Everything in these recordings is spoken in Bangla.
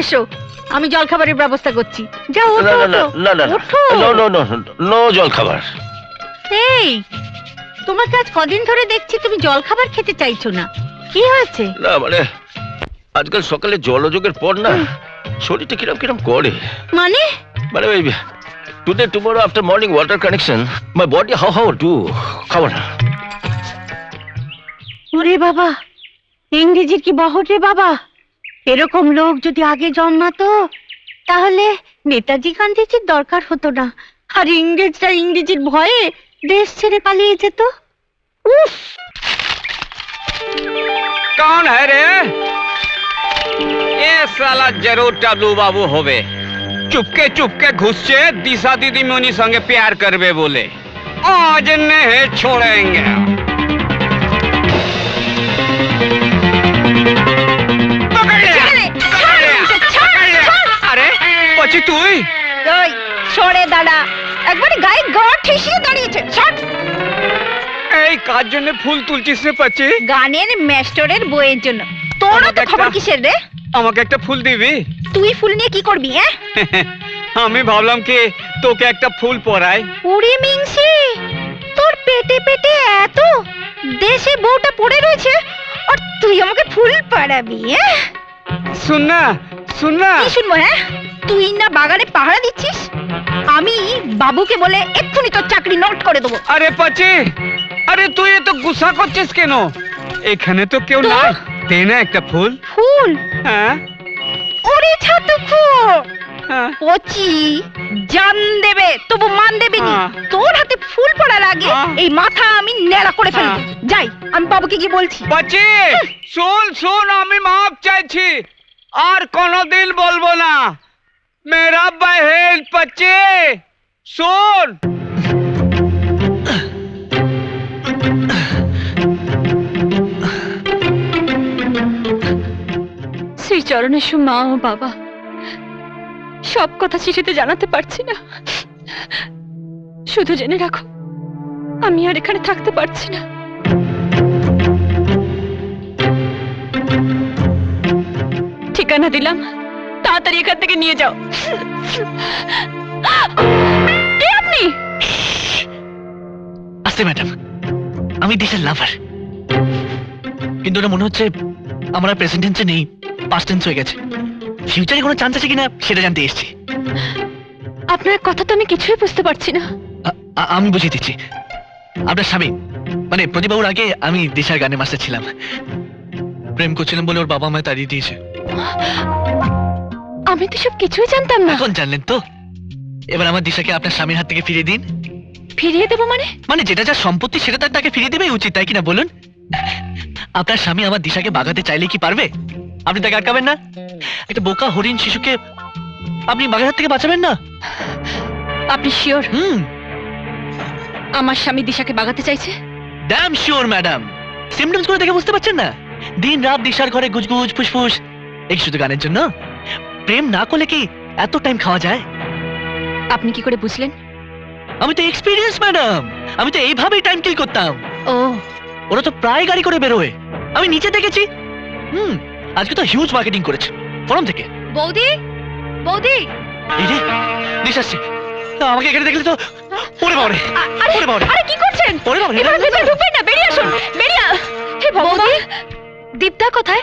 এসো। আমি জলখাবারের ব্যবস্থা করছি। যাও ওঠো না না ওঠো। না না ওঠো। নো নো নো নো এই তোমাকে আজ কদিন ধরে দেখছি তুমি জলখাবার খেতে চাইছো না। কি হয়েছে? না মানে আজকাল সকালে জলযোগের পর না শরীরটা কিরম কিরম করে। মানে? মানে ওই today tomorrow after morning water connection my body how how do খাবার না। ওরে বাবা ইংরেজির কি বহর রে বাবা? এরকম লোক যদি আগে জন্মাতো তাহলে নেতাজি গান্ধীজির দরকার হতো না আর ইংরেজরা ইংরেজির ভয়ে দেশ ছেড়ে পালিয়ে যেত উফ कौन है रे ये साला ज़रूर टबलू बाबू होवे चुपके चुपके घुसचे दिशा दीदी मुनी संगे प्यार करवे बोले आज नहीं छोड़ेंगे সরে দাঁড়া। একবারে গায়ে গা ঠেসিয়ে দাঁড়িয়েছে। ছাড়। এই কার জন্য ফুল তুলছিস রে পচি? গানের মাস্টারের বইয়ের জন্য। তোর তো খবর কিসের রে? আমাকে একটা ফুল দিবি? তুই ফুল নিয়ে কি করবি হ্যাঁ? আমি ভাবলাম কি তোকে একটা ফুল পরাই। উড়ি মিংসি তোর পেটে পেটে এত দেশে বউটা পড়ে রয়েছে আর তুই আমাকে ফুল পাড়াবি হ্যাঁ? শুন না শুন না। কি শুনব হ্যাঁ? তুই না বাগানে পাহারা দিচ্ছিস? আমি বাবুকে বলে এক্ষুনি তোর চাকরি নোট করে দেবো। আরে পাচি আরে তুই এত গুসা করছিস কেন? এখানে তো কেউ? নাই দে না একটা ফুল। ফুল? হ্যাঁ? ওরে ছাতুকু হ্যাঁ? কচি জান দেবে তবু মান দেবে নি হ্যাঁ। তোর হাতে ফুল পড়ার আগে হ্যাঁ। এই মাথা আমি নেড়া করে ফেলব। যাই আমি বাবুকে গিয়ে বলছি। পাচি শুন শুন আমি মাপ চাইছি। আর কোনোদিন বলব না। মেরা বহেন পাচি শুন শ্রীচরণের মা ও বাবা সব কথা চিঠিতে জানাতে পারছি না শুধু জেনে রাখো আমি আর এখানে থাকতে পারছি না ঠিকানা দিলাম তাড়াতাড়ি এখান থেকে নিয়ে যাও। কে আপনি? আসতে ম্যাডাম। আমি দেশের লাভার। কিন্তু ওটা মনে হচ্ছে আমার প্রেজেন্ট টেন্সে নেই পাস্ট টেন্স হয়ে গেছে। ফিউচারে কোনো চান্স আছে কিনা সেটা জানতে এসেছি। আপনার কথা তো আমি কিছুই বুঝতে পারছি না। আমি বুঝিয়ে দিচ্ছি। আপনার স্বামী মানে প্রতিবাবুর আগে আমি দিশার গানে মাস্টার ছিলাম। প্রেম করছিলাম বলে ওর বাবা আমায় তাড়িয়ে দিয়েছে। আমি তো সব কিছুই জানতাম না। এখন জানলেন তো? এবার আমার দিশাকে আপনার স্বামীর হাত থেকে ফিরিয়ে দিন। ফিরিয়ে দেবো মানে? মানে যেটা যা সম্পত্তি সেটা তার তাকে ফিরিয়ে দেবে উচিত তাই কিনা বলুন? আপনার স্বামী আমার দিশাকে বাগাতে চাইলে কি পারবে? আপনি তাকে আটকাবেন না? একটা বোকা হরিণ শিশুকে আপনি বাঘের হাত থেকে বাঁচাবেন না? আপনি শিওর? হুম। আমার স্বামী দিশাকে বাগাতে চাইছে? ড্যাম শিওর ম্যাডাম সিমটমস করে দেখে বুঝতে পারছেন না? দিন রাত দিশার ঘরে গুজগুজ ফুসফুস। এই শুধু গানের জন্য? প্রেম না করলে কি এত টাইম খাওয়া যায়? আপনি কি করে বুঝলেন? আমি তো এক্সপিরিয়েন্স ম্যাডাম আমি তো এইভাবেই টাইম কিল করতাম। ও। ওরা তো প্রায় গাড়ি করে বেরোয়। আমি নিচে দেখেছি। হুম আজকে তো হিউজ মার্কেটিং করেছে ফোরাম থেকে। বৌদি? বৌদি? এই রে দিশ আসছে। আমাকে এখানে দেখলে তো ওরে আ- আরে ওরে বাবারে। আরে কি করছেন? ওরে বাবারে এবার ভেতরে ঢুকবেন না বেরিয়ে আসুন। বেরিয়ে হে ভগবান। দীপ্তা কোথায়?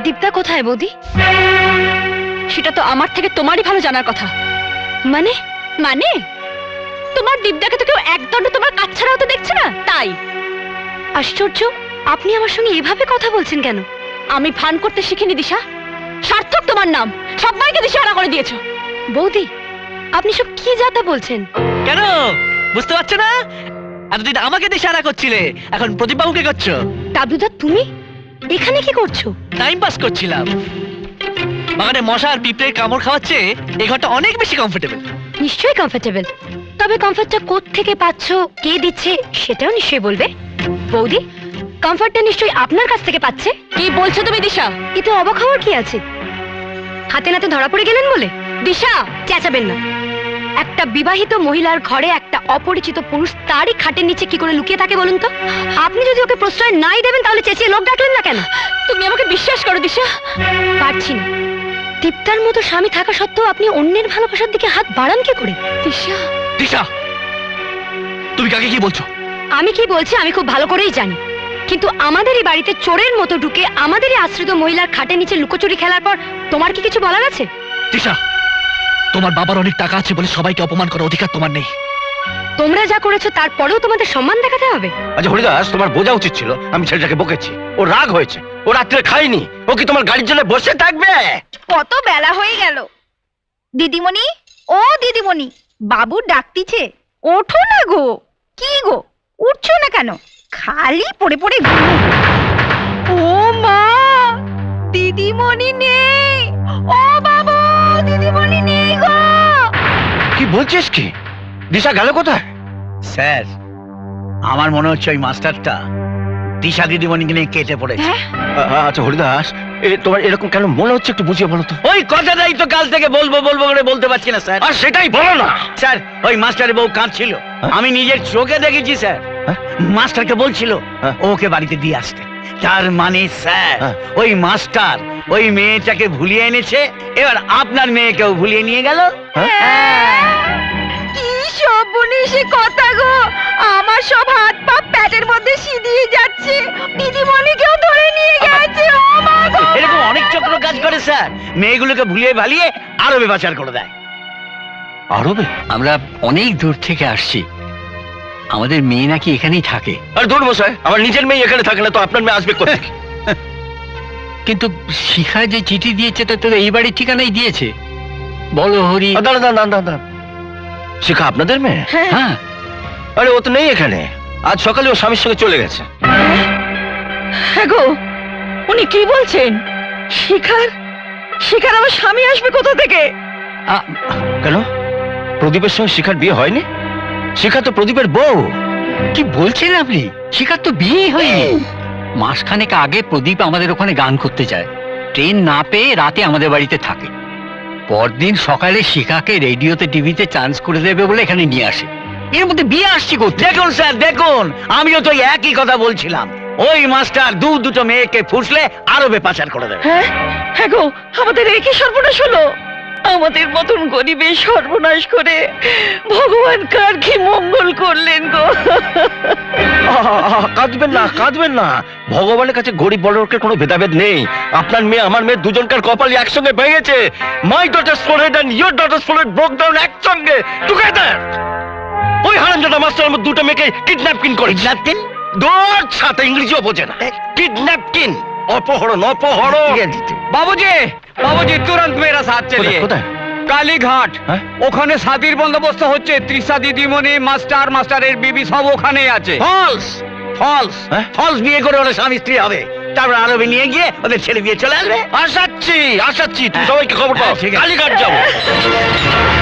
দীপ্তা কোথায় বৌদি? সেটা তো আমার থেকে তোমারই ভালো জানার কথা। মানে? মানে? তোমার দীপদাকে তো কেউ একদণ্ড তোমার কাছ ছাড়াও তো দেখছে না? তাই। আশ্চর্য আপনি আমার সঙ্গে এভাবে কথা বলছেন কেন? আমি ভান করতে শিখিনি দিশা। সার্থক তোমার নাম। সবাইকে দিশাহারা করে দিয়েছ। বৌদি আপনি সব কি যাতা বলছেন? কেন? বুঝতে পারছ না? এতদিন আমাকে দিশারা করছিলে এখন প্রদীপবাবুকে করছ। টাবলুদা তুমি? এখানে কি করছ? টাইম পাস করছিলাম। বাগানে মশা আর পিঁপড়ের কামড় খাওয়াচ্ছে এই ঘরটা অনেক বেশি কমফোর্টেবল নিশ্চয়ই কমফোর্টেবল তবে কমফোর্টটা কোথ থেকে পাচ্ছো কে দিচ্ছে সেটাও নিশ্চয়ই বলবে। বৌদি কমফোর্টটা নিশ্চয়ই আপনার কাছ থেকে পাচ্ছে? কি বলছো তুমি দিশা? এতে অবাক হওয়ার কি আছে? হাতে নাতে ধরা পড়ে গেলেন বলে? দিশা চেঁচাবেন না। একটা বিবাহিত মহিলার ঘরে একটা অপরিচিত পুরুষ তারই খাটের নিচে কি করে লুকিয়ে থাকে বলুন তো? আপনি যদি ওকে প্রশ্রয় নাই দেবেন তাহলে চেঁচিয়ে লোক ডাকলেন না কেন? তুমি আমাকে বিশ্বাস করো দিশা। পারছি না। দীপ্তার মতো স্বামী থাকা সত্ত্বেও আপনি অন্যের ভালোবাসার দিকে হাত বাড়ান কি করে? দিশা। দিশা তুমি কাকে কি বলছো? আমি কি বলছি আমি খুব ভালো করেই জানি। কিন্তু আমাদেরই বাড়িতে চোরের মতো ঢুকে আমাদেরই আশ্রিত মহিলার খাটে নিচে লুকোচুরি খেলার পর তোমার কি কিছু বলার আছে? দিশা তোমার বাবার অনেক টাকা আছে বলে সবাইকে অপমান করার অধিকার তোমার নেই। তোমরা যা করেছ তারপরেও তোমাদের সম্মান দেখাতে হবে? আচ্ছা হরিদাস তোমার বোঝা উচিত ছিল আমি ছেলেটাকে বকেছি। ও রাগ হয়েছে ও রাত্রে খায়নি। ও কি তোমার গাড়ির জন্য বসে থাকবে? কত বেলা হয়ে গেল। দিদিমণি ও দিদিমণি বাবু ডাকতিছে ওঠো না গো। কি গো? উঠছো না কেন? খালি পড়ে পড়ে ও মা দিদিমণি নেই। ও দিদিমণি নেই গো। কি বলছিস কি? দিশা গেল কোথায়? স্যার আমার মনে হচ্ছে ওই মাস্টারটা দিশা দিদিমণিকে নিয়ে কেটে পড়েছে। আ- আ- আচ্ছা হরিদাস এ তোমার এরকম কেন মনে হচ্ছে একটু বুঝিয়ে বলো তো? ওই কথাটাই তো কাল থেকে বলব বলব করে বলতে পারছি না স্যার। আর সেটাই বলো না। স্যার ওই মাস্টারের বউ কাঁদছিল। হ্যাঁ? আমি নিজের চোখে দেখেছি স্যার। হ্যাঁ? মাস্টারকে বলছিল হ্যাঁ? ওকে বাড়িতে দিয়ে আসতে। তার মানে স্যার হ্যাঁ। ওই মাস্টার ওই মেয়েটাকে ভুলিয়ে এনেছে এবার আপনার মেয়েকেও ভুলিয়ে নিয়ে গেল। কি সর্বনেশে কথা গো! আমার সব হাত পা প্যাটের মধ্যে সিদিয়ে যাচ্ছে। দিদিমণিকেও ধরে নিয়ে গেছে ও মা গো! এরকম অনেক চক্র কাজ করে স্যার মেয়েগুলোকে ভুলিয়ে ভালিয়ে আরও বেপাচার করে দেয়। আরবে? আমরা অনেক দূর থেকে আসছি। আমাদের মেয়ে নাকি এখানেই থাকে। আর দূর বসায় আমার নিজের মেয়ে এখানে থাকে না তো আপনার মেয়ে আসবে কোথেকে কিন্তু শিখা যে চিঠি দিয়েছে তা তো এই বাড়ির ঠিকানাই দিয়েছে। বলো হরি। দাঁড়া দাঁড়া দাঁড়া দাঁড়া। শিখা আপনাদের মেয়ে? হ্যাঁ। আরে ও তো নেই এখানে। আজ সকালে ও স্বামীর সঙ্গে চলে গেছে। হ্যাঁ গো উনি কি বলছেন? শিখার শিখার আমার স্বামী আসবে কোথা থেকে? কেন? প্রদীপের সঙ্গে শিখার বিয়ে হয়নি? শিখা তো প্রদীপের বউ। কি বলছেন আপনি? শিখার তো বিয়ে হয়নি। মাসখানেক আগে প্রদীপ আমাদের ওখানে গান করতে যায়। ট্রেন না পেয়ে রাতে আমাদের বাড়িতে থাকে। পরদিন সকালে শিখাকে রেডিওতে টিভিতে চান্স করে দেবে বলে এখানে নিয়ে আসে। এর মধ্যে বিয়ে আসছি করতে দেখুন স্যার দেখুন। আমিও তো একই কথা বলছিলাম। ওই মাস্টার দু দুটো মেয়েকে ফুসলে আরও বেপাচার করে দেবে। হ্যাঁ? হ্যাঁ গো আমাদের একই সর্বনাশ হলো। আমাদের মতন গরিবের সর্বনাশ করে ভগবান কার কি মঙ্গল করলেন গো? কাঁদবেন না কাঁদবেন না। ভগবানের কাছে গরিব বড় লোকের কোনো ভেদাভেদ নেই। আপনার মেয়ে আমার মেয়ে দুজনকার কপালই একসঙ্গে ভেঙেছে my daughter forehead and your daughter forehead broke down একসঙ্গে। টুগেদার ওই হারামজাদা মাস্টার আমার দুটো মেয়েকে কিডন্যাপিং করে কিডন্যাপিং দোর সাথে ইংরেজিও বোঝে না। কিডন্যাপিং অপহরণ অপহরণ! বাবুজি! বাবুজি তুরন্ত মেরা সাথ চলিয়ে। কোথায়? কালীঘাট। হ্যাঁ? ওখানে সাদির বন্দোবস্ত হচ্ছে। ত্রিশা দিদিমণি মাস্টার মাস্টারের বিবি সব ওখানেই আছে। ফলস ফলস হ্যাঁ? ফলস বিয়ে করে ওরা স্বামী স্ত্রী হবে। তারপর আরবে নিয়ে গিয়ে ওদের ছেলে বিয়ে চলে আসবে। আসাচ্ছি আসাচ্ছি। তুই সবাইকে খবর পাও হ্যাঁ, ঠিক আছে। কালীঘাট যাব।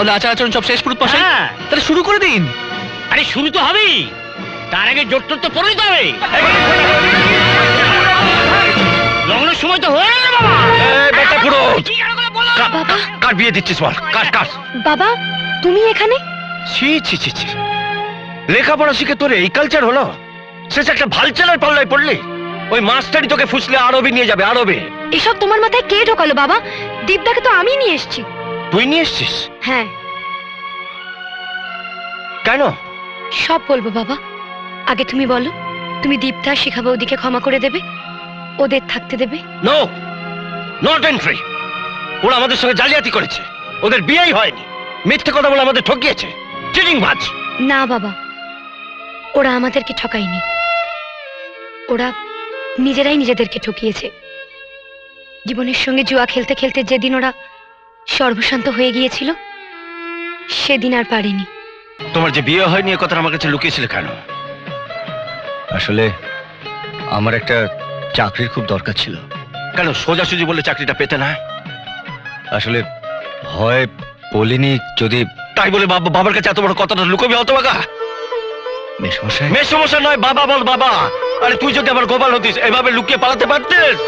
তাহলে আচার আচরণ সব শেষ পুরুত মশাই? হ্যাঁ। তাহলে শুরু করে দিন। আরে শুরু তো হবেই। তার আগে জোর টোর তো পড়ে যাবে লগ্নের সময় তো হয়ে গেল বাবা। বেটা পুরো কি গেল বলো? কার- কার- কার বিয়ে দিচ্ছিস বল? কার কার? বাবা তুমি এখানে? ছি ছি ছি ছি। লেখাপড়া শিখে তোর এই কালচার হলো? শেষ একটা ভালচালের পাল্লায় পড়লি। ওই মাস্টারই তোকে ফুসলে আরবে নিয়ে যাবে আরবে। এসব তোমার মাথায় কে ঢোকালো বাবা? দীপদাকে তো আমি নিয়ে এসেছি। তুই নিয়ে এসছিস? হ্যাঁ। কেন? সব বলব বাবা। আগে তুমি বলো তুমি দীপদা শিখা বৌদিকে ক্ষমা করে দেবে? ওদের থাকতে দেবে? নো নট এন্ট্রি ওরা আমাদের সঙ্গে জালিয়াতি করেছে। ওদের বিয়েই হয়নি। মিথ্যে কথা বলে আমাদের ঠকিয়েছে। চিটিং বাজ না বাবা ওরা আমাদেরকে ঠকায়নি। ওরা নিজেরাই নিজেদেরকে ঠকিয়েছে। জীবনের সঙ্গে জুয়া খেলতে খেলতে যেদিন ওরা সর্বশান্ত হয়ে গিয়েছিল? সেদিন আর পারেনি। তোমার যে বিয়ে হয়নি, এ কথা আমার কাছে লুকিয়েছিলে কেন? আসলে আমার একটা চাকরির খুব দরকার ছিল। কেন, সোজাসুজি বলে চাকরিটা পেতে না? আসলে ভয় বলিনি যদি তাই বলে বাবা- বাবার কাছে এত বড় কথাটা লুকোবি অত বাগা মেসমশাই? মেয়ে সমস্যা নয়, বাবা বল বাবা। আরে তুই যদি আবার গোপাল হতিস, এভাবে লুকিয়ে পালাতে পারতিস?